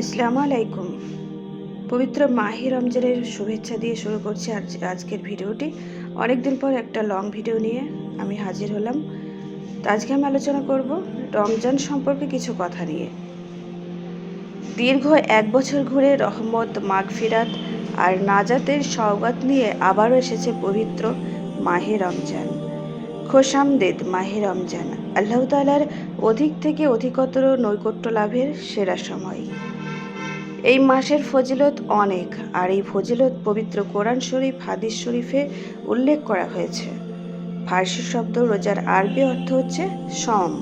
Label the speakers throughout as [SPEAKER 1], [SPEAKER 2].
[SPEAKER 1] আসসালামু আলাইকুম। পবিত্র মাহি রমজানের শুভেচ্ছা দিয়ে শুরু করছি আজ আজকের ভিডিওটি। অনেকদিন পর একটা লং ভিডিও নিয়ে আমি হাজির হলাম। তো আজকে আমি আলোচনা করব রমজান সম্পর্কে কিছু কথা নিয়ে। দীর্ঘ এক বছর ঘুরে রহমত, মাগফিরাত আর নাজাতের সওগাত নিয়ে আবারও এসেছে পবিত্র মাহে রমজান। খোশামদেদ মাহে রমজান। আল্লাহ তালার অধিক থেকে অধিকতর নৈকট্য লাভের সেরা সময়। এই মাসের ফজিলত অনেক, আর এই ফজিলত পবিত্র কোরআন শরীফ, হাদিস শরীফে উল্লেখ করা হয়েছে। ফার্সি শব্দ রোজার আরবি অর্থ হচ্ছে সম।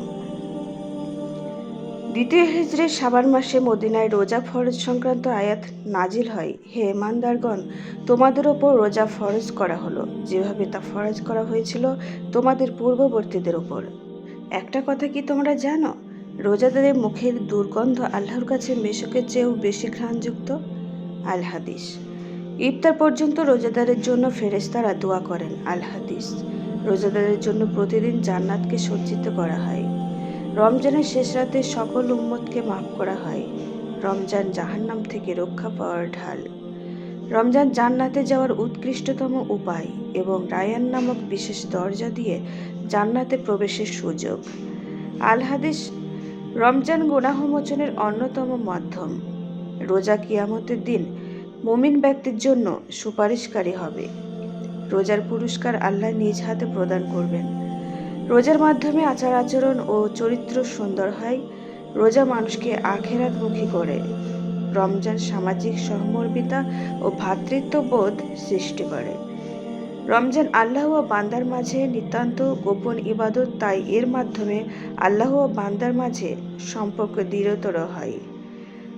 [SPEAKER 1] দ্বিতীয় হিজড়ে সাবান মাসে মদিনায় রোজা ফরজ সংক্রান্ত আয়াত নাজিল হয়। হে ইমানদারগণ, তোমাদের ওপর রোজা ফরজ করা হলো। যেভাবে তা ফরজ করা হয়েছিল তোমাদের পূর্ববর্তীদের ওপর। একটা কথা কি তোমরা জানো? রোজাদারের মুখের দুর্গন্ধ আল্লাহর কাছে মেশকের চেয়েও বেশি ঘ্রাণযুক্ত আল হাদিস ইফতার পর্যন্ত রোজাদারের জন্য ফেরেশতারা দোয়া করেন আল হাদিস রোজাদারের জন্য প্রতিদিন জান্নাতকে সজ্জিত করা হয়। রমজানের শেষ রাতে সকল উম্মতকে মাফ করা হয়। রমজান জাহান্নাম থেকে রক্ষা পাওয়ার ঢাল। রমজান জান্নাতে যাওয়ার উৎকৃষ্টতম উপায় এবং রায়ান নামক বিশেষ দরজা দিয়ে জান্নাতে প্রবেশের সুযোগ। আল হাদিস রমজান গুনাহমোচনের অন্যতম মাধ্যম। রোজা কিয়ামতের দিন মুমিন ব্যক্তির জন্য সুপারিশকারী হবে। রোজার পুরস্কার আল্লাহ নিজ হাতে প্রদান করবেন। রোজার মাধ্যমে আচার আচরণ ও চরিত্র সুন্দর হয়। রোজা মানুষকে আখেরাতমুখী করে। রমজান সামাজিক সহমর্মিতা ও ভ্রাতৃত্ববোধ সৃষ্টি করে। রমজান আল্লাহ ও বান্দার মাঝে নিতান্ত গোপন ইবাদত, তাই এর মাধ্যমে আল্লাহ ও বান্দার মাঝে সম্পর্ক দৃঢ়তর হয়।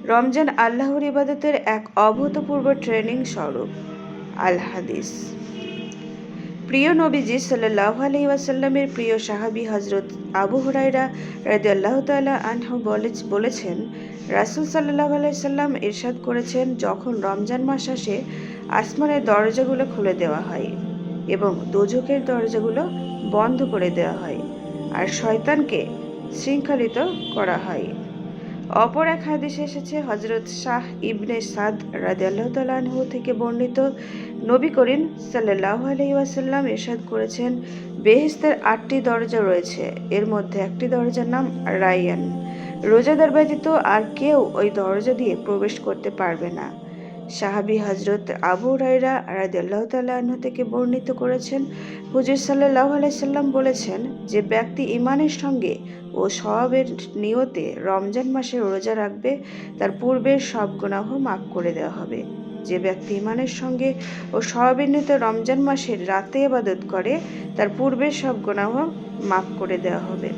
[SPEAKER 1] রমজান আল্লাহর ইবাদতের এক অভূতপূর্ব ট্রেনিং স্বরূপ, আল হাদিস। প্রিয় নবীজি সাল্লাহ আলি ওয়াসাল্লামের প্রিয় সাহাবী হজরত আবু হুরাইরা রাজি আল্লাহ তাল্লাহ আনহু বলেছেন, রাসুল সাল্লাহ আলাইসাল্লাম ইরশাদ করেছেন, যখন রমজান মাস আসে, আসমানের দরজাগুলো খুলে দেওয়া হয়। এবং দোজকের দরজাগুলো বন্ধ করে দেওয়া হয় আর শয়তানকে শৃঙ্খলিত করা হয়। অপর এক হাদিসে এসেছে হজরত শাহ ইবনে সাদ আনহু থেকে বর্ণিত, নবী করিম সাল্লাল্লাহু আলাইহি ওয়াসাল্লাম ইরশাদ করেছেন, বেহেশতের আটটি দরজা রয়েছে, এর মধ্যে একটি দরজার নাম রায়ান। রোজাদার ব্যতীত আর কেউ ওই দরজা দিয়ে প্রবেশ করতে পারবে না। সাহাবী হজরত আবু রাইরা রাদিয়াল্লাহু তাআলা আনহু থেকে বর্ণিত করেছেন, হুজুর সাল্লাল্লাহু আলাইহি সাল্লাম বলেছেন যে ব্যক্তি ইমানের সঙ্গে ও সওয়াবের নিয়তে রমজান মাসে রোজা রাখবে, তার পূর্বের সব গুনাহ মাফ করে দেওয়া হবে। যে ব্যক্তি ইমানের সঙ্গে ও সওয়াবের নিয়তে রমজান মাসের রাতে ইবাদত করে, তার পূর্বের সব গুনাহ মাফ করে দেওয়া হবে।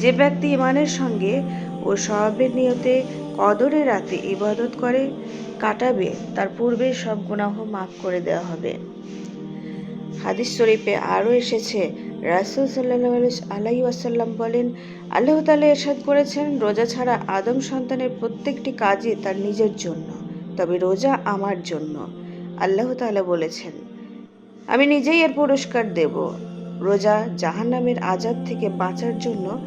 [SPEAKER 1] যে ব্যক্তি ইমানের সঙ্গে ও সওয়াবের নিয়তে কদরের রাতে ইবাদত করে কাটাবে, তার পূর্বে সব গুনাহ মাফ করে দেওয়া হবে। হাদিস শরীফে আরও এসেছে, রাসুল সাল্লাহ আলাই ওয়াসাল্লাম বলেন, আল্লাহ তালা এরশাদ করেছেন, রোজা ছাড়া আদম সন্তানের প্রত্যেকটি কাজই তার নিজের জন্য, তবে রোজা আমার জন্য। আল্লাহ তালা বলেছেন, আমি নিজেই এর পুরস্কার দেব। রোজা জাহান্নামের আজাদ থেকে বাঁচার জন্য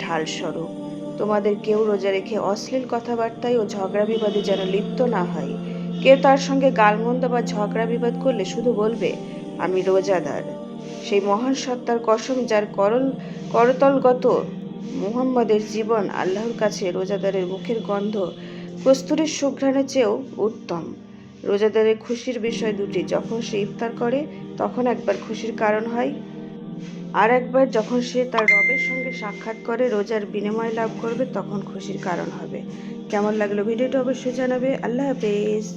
[SPEAKER 1] ঢাল স্বরূপ। তোমাদের কেউ রোজা রেখে অশ্লীল কথাবার্তায় ও ঝগড়া বিবাদে যেন লিপ্ত না হয়। কেউ তার সঙ্গে গালমন্দ বা ঝগড়া বিবাদ করলে শুধু বলবে, আমি রোজাদার। সেই মহান সত্তার কসম যার করল করতলগত মুহাম্মদের জীবন আল্লাহর কাছে রোজাদারের মুখের গন্ধ কস্তুরীর সুঘ্রাণের চেয়েও উত্তম। রোজাদারের খুশির বিষয় দুটি, যখন সে ইফতার করে, তখন একবার খুশির কারণ হয়। আর একবার যখন সে তার রবের সঙ্গে সাক্ষাৎ করে, রোজার বিনিময় লাভ করবে, তখন খুশির কারণ হবে। কেমন লাগল ভিডিওটা অবশ্যই জানাবে। আল্লাহ হাফেজ।